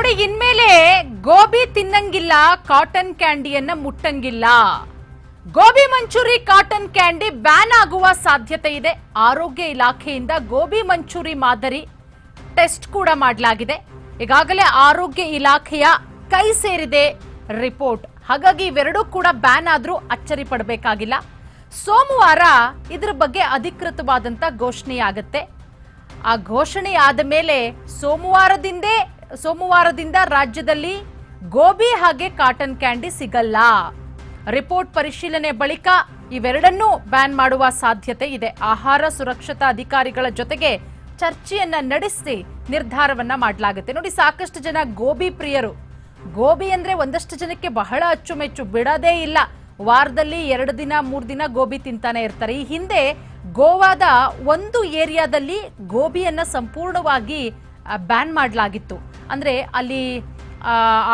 ನೋಡಿ, ಇನ್ಮೇಲೆ ಗೋಬಿ ತಿನ್ನಂಗಿಲ್ಲ ಕಾಟನ್ ಕ್ಯಾಂಡಿಯನ್ನ ಮುಟ್ಟಂಗಿಲ್ಲ. Gobi Manchurian cotton candy ban ಆಗುವ ಸಾಧ್ಯತೆ ಇದೆ. ಆರೋಗ್ಯ ಇಲಾಖೆಯಿಂದ ಗೋಬಿ ಮಂಚೂರಿ ಮಾದರಿ ಟೆಸ್ಟ್ ಕೂಡ ಮಾಡಲಾಗಿದೆ. ಈಗಾಗಲೇ ಆರೋಗ್ಯ ಇಲಾಖೆಯ ಕೈ ಸೇರಿದೆ ರಿಪೋರ್ಟ್. ಹಾಗಾಗಿ ಇವೆರಡೂ ಕೂಡ ಬ್ಯಾನ್ ಆದರೂ ಅಚ್ಚರಿ ಪಡಬೇಕಾಗಿಲ್ಲ. ಸೋಮವಾರ ಇದ್ರ ಬಗ್ಗೆ ಅಧಿಕೃತವಾದಂತ ಘೋಷಣೆಯಾಗತ್ತೆ. ಆ ಘೋಷಣೆ ಆದ ಮೇಲೆ ಸೋಮವಾರದಿಂದೇ ಸೋಮವಾರದಿಂದ ರಾಜ್ಯದಲ್ಲಿ ಗೋಬಿ ಹಾಗೆ ಕಾಟನ್ ಕ್ಯಾಂಡಿ ಸಿಗಲ್ಲ. ರಿಪೋರ್ಟ್ ಪರಿಶೀಲನೆ ಬಳಿಕ ಇವೆರಡನ್ನೂ ಬ್ಯಾನ್ ಮಾಡುವ ಸಾಧ್ಯತೆ ಇದೆ. ಆಹಾರ ಸುರಕ್ಷತಾ ಅಧಿಕಾರಿಗಳ ಜೊತೆಗೆ ಚರ್ಚೆಯನ್ನ ನಡೆಸಿ ನಿರ್ಧಾರವನ್ನ ಮಾಡಲಾಗುತ್ತೆ. ನೋಡಿ, ಸಾಕಷ್ಟು ಜನ ಗೋಬಿ ಪ್ರಿಯರು. ಗೋಬಿ ಅಂದ್ರೆ ಒಂದಷ್ಟು ಜನಕ್ಕೆ ಬಹಳ ಅಚ್ಚುಮೆಚ್ಚು, ಬಿಡದೇ ಇಲ್ಲ. ವಾರದಲ್ಲಿ ಎರಡು ದಿನ, ಮೂರು ದಿನ ಗೋಬಿ ತಿಂತಾನೆ ಇರ್ತಾರೆ. ಈ ಹಿಂದೆ ಗೋವಾದ ಒಂದು ಏರಿಯಾದಲ್ಲಿ ಗೋಬಿಯನ್ನ ಸಂಪೂರ್ಣವಾಗಿ ಬ್ಯಾನ್ ಮಾಡಲಾಗಿತ್ತು. ಅಂದ್ರೆ ಅಲ್ಲಿ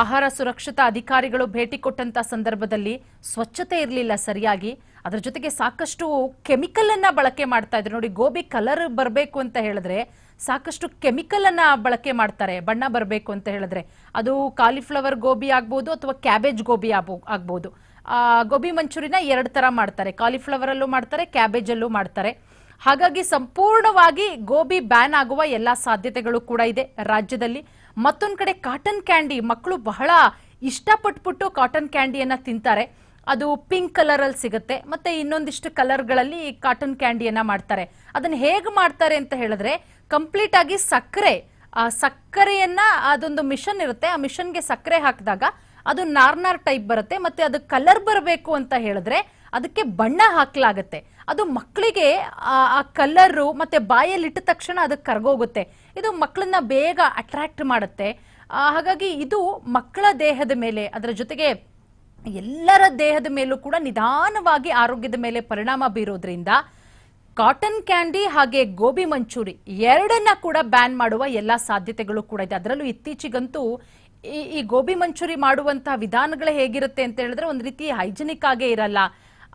ಆಹಾರ ಸುರಕ್ಷತಾ ಅಧಿಕಾರಿಗಳು ಭೇಟಿ ಕೊಟ್ಟಂತ ಸಂದರ್ಭದಲ್ಲಿ ಸ್ವಚ್ಛತೆ ಇರಲಿಲ್ಲ ಸರಿಯಾಗಿ. ಅದರ ಜೊತೆಗೆ ಸಾಕಷ್ಟು ಕೆಮಿಕಲ್ ಅನ್ನ ಬಳಕೆ ಮಾಡ್ತಾ ಇದ್ರು. ನೋಡಿ, ಗೋಬಿ ಕಲರ್ ಬರಬೇಕು ಅಂತ ಹೇಳಿದ್ರೆ ಸಾಕಷ್ಟು ಕೆಮಿಕಲ್ ಅನ್ನ ಬಳಕೆ ಮಾಡ್ತಾರೆ, ಬಣ್ಣ ಬರಬೇಕು ಅಂತ ಹೇಳಿದ್ರೆ. ಅದು ಕಾಲಿಫ್ಲವರ್ ಗೋಬಿ ಆಗ್ಬೋದು ಅಥವಾ ಕ್ಯಾಬೇಜ್ ಗೋಬಿ ಆಗ್ಬೋ, ಆಗ್ಬೋದು. ಗೋಬಿ ಮಂಚೂರಿನ ಎರಡು ತರ ಮಾಡ್ತಾರೆ. ಕಾಲಿಫ್ಲವರ್ ಅಲ್ಲೂ ಮಾಡ್ತಾರೆ ಕ್ಯಾಬೇಜ್ ಅಲ್ಲೂ ಮಾಡ್ತಾರೆ. ಹಾಗಾಗಿ ಸಂಪೂರ್ಣವಾಗಿ ಗೋಬಿ ಬ್ಯಾನ್ ಆಗುವ ಎಲ್ಲಾ ಸಾಧ್ಯತೆಗಳು ಕೂಡ ಇದೆ ರಾಜ್ಯದಲ್ಲಿ. ಮತ್ತೊಂದ್ ಕಡೆ ಕಾಟನ್ ಕ್ಯಾಂಡಿ ಮಕ್ಕಳು ಬಹಳ ಇಷ್ಟಪಟ್ಬಿಟ್ಟು ಕಾಟನ್ ಕ್ಯಾಂಡಿಯನ್ನ ತಿಂತಾರೆ. ಅದು ಪಿಂಕ್ ಕಲರ್ ಅಲ್ಲಿ ಸಿಗುತ್ತೆ. ಮತ್ತೆ ಇನ್ನೊಂದಿಷ್ಟು ಕಲರ್ಗಳಲ್ಲಿ ಕಾಟನ್ ಕ್ಯಾಂಡಿಯನ್ನ ಮಾಡ್ತಾರೆ. ಅದನ್ನ ಹೇಗೆ ಮಾಡ್ತಾರೆ ಅಂತ ಹೇಳಿದ್ರೆ ಕಂಪ್ಲೀಟ್ ಆಗಿ ಸಕ್ಕರೆ, ಆ ಸಕ್ಕರೆಯನ್ನ ಅದೊಂದು ಮಿಷನ್ ಇರುತ್ತೆ. ಆ ಮಿಷನ್ಗೆ ಸಕ್ಕರೆ ಹಾಕಿದಾಗ ಅದು ನಾರ್ನಾರ್ ಟೈಪ್ ಬರುತ್ತೆ. ಮತ್ತೆ ಅದು ಕಲರ್ ಬರಬೇಕು ಅಂತ ಹೇಳಿದ್ರೆ ಅದಕ್ಕೆ ಬಣ್ಣ ಹಾಕ್ಲಾಗತ್ತೆ. ಅದು ಮಕ್ಕಳಿಗೆ, ಆ ಕಲರು ಮತ್ತೆ ಬಾಯಲ್ಲಿಟ್ಟ ತಕ್ಷಣ ಅದಕ್ಕೆ ಕರ್ಗೋಗುತ್ತೆ. ಇದು ಮಕ್ಕಳನ್ನ ಬೇಗ ಅಟ್ರಾಕ್ಟ್ ಮಾಡುತ್ತೆ. ಹಾಗಾಗಿ ಇದು ಮಕ್ಕಳ ದೇಹದ ಮೇಲೆ, ಅದರ ಜೊತೆಗೆ ಎಲ್ಲರ ದೇಹದ ಮೇಲೂ ಕೂಡ ನಿಧಾನವಾಗಿ ಆರೋಗ್ಯದ ಮೇಲೆ ಪರಿಣಾಮ ಬೀರೋದ್ರಿಂದ ಕಾಟನ್ ಕ್ಯಾಂಡಿ ಹಾಗೆ ಗೋಬಿ ಮಂಚೂರಿ ಎರಡನ್ನ ಕೂಡ ಬ್ಯಾನ್ ಮಾಡುವ ಎಲ್ಲ ಸಾಧ್ಯತೆಗಳು ಕೂಡ ಇದೆ. ಅದರಲ್ಲೂ ಇತ್ತೀಚೆಗಂತೂ ಈ ಈ ಗೋಬಿ ಮಂಚೂರಿ ಮಾಡುವಂತಹ ವಿಧಾನಗಳು ಹೇಗಿರುತ್ತೆ ಅಂತ ಹೇಳಿದ್ರೆ ಒಂದು ರೀತಿ ಹೈಜಿನಿಕ್ ಆಗೇ ಇರಲ್ಲ.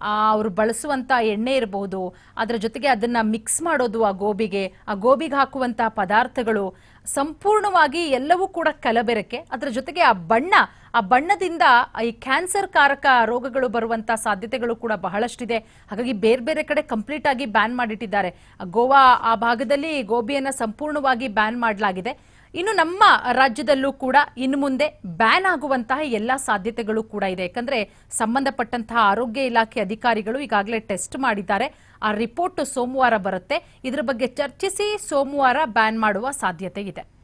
ಅವರು ಬಳಸುವಂತ ಎಣ್ಣೆ ಇರಬಹುದು ಅದರ ಜೊತೆಗೆ ಅದನ್ನ ಮಿಕ್ಸ್ ಮಾಡೋದು ಆ ಗೋಬಿಗೆ. ಆ ಗೋಬಿಗೆ ಹಾಕುವಂಥ ಪದಾರ್ಥಗಳು ಸಂಪೂರ್ಣವಾಗಿ ಎಲ್ಲವೂ ಕೂಡ ಕಲಬೆರಕೆ. ಅದರ ಜೊತೆಗೆ ಆ ಬಣ್ಣ, ಆ ಬಣ್ಣದಿಂದ ಈ ಕ್ಯಾನ್ಸರ್ ಕಾರಕ ರೋಗಗಳು ಬರುವಂತ ಸಾಧ್ಯತೆಗಳು ಕೂಡ ಬಹಳಷ್ಟಿದೆ. ಹಾಗಾಗಿ ಬೇರೆ ಬೇರೆ ಕಡೆ ಕಂಪ್ಲೀಟ್ ಆಗಿ ಬ್ಯಾನ್ ಮಾಡಿಟ್ಟಿದ್ದಾರೆ. ಗೋವಾ ಆ ಭಾಗದಲ್ಲಿ ಗೋಬಿಯನ್ನ ಸಂಪೂರ್ಣವಾಗಿ ಬ್ಯಾನ್ ಮಾಡಲಾಗಿದೆ. ಇನ್ನು ನಮ್ಮ ರಾಜ್ಯದಲ್ಲೂ ಕೂಡ ಇನ್ನು ಮುಂದೆ ಬ್ಯಾನ್ ಆಗುವಂತಹ ಎಲ್ಲಾ ಸಾಧ್ಯತೆಗಳು ಕೂಡ ಇದೆ. ಯಾಕಂದ್ರೆ ಸಂಬಂಧಪಟ್ಟಂತಹ ಆರೋಗ್ಯ ಇಲಾಖೆ ಅಧಿಕಾರಿಗಳು ಈಗಾಗಲೇ ಟೆಸ್ಟ್ ಮಾಡಿದ್ದಾರೆ. ಆ ರಿಪೋರ್ಟ್ ಸೋಮವಾರ ಬರುತ್ತೆ. ಇದರ ಬಗ್ಗೆ ಚರ್ಚಿಸಿ ಸೋಮವಾರ ಬ್ಯಾನ್ ಮಾಡುವ ಸಾಧ್ಯತೆ ಇದೆ.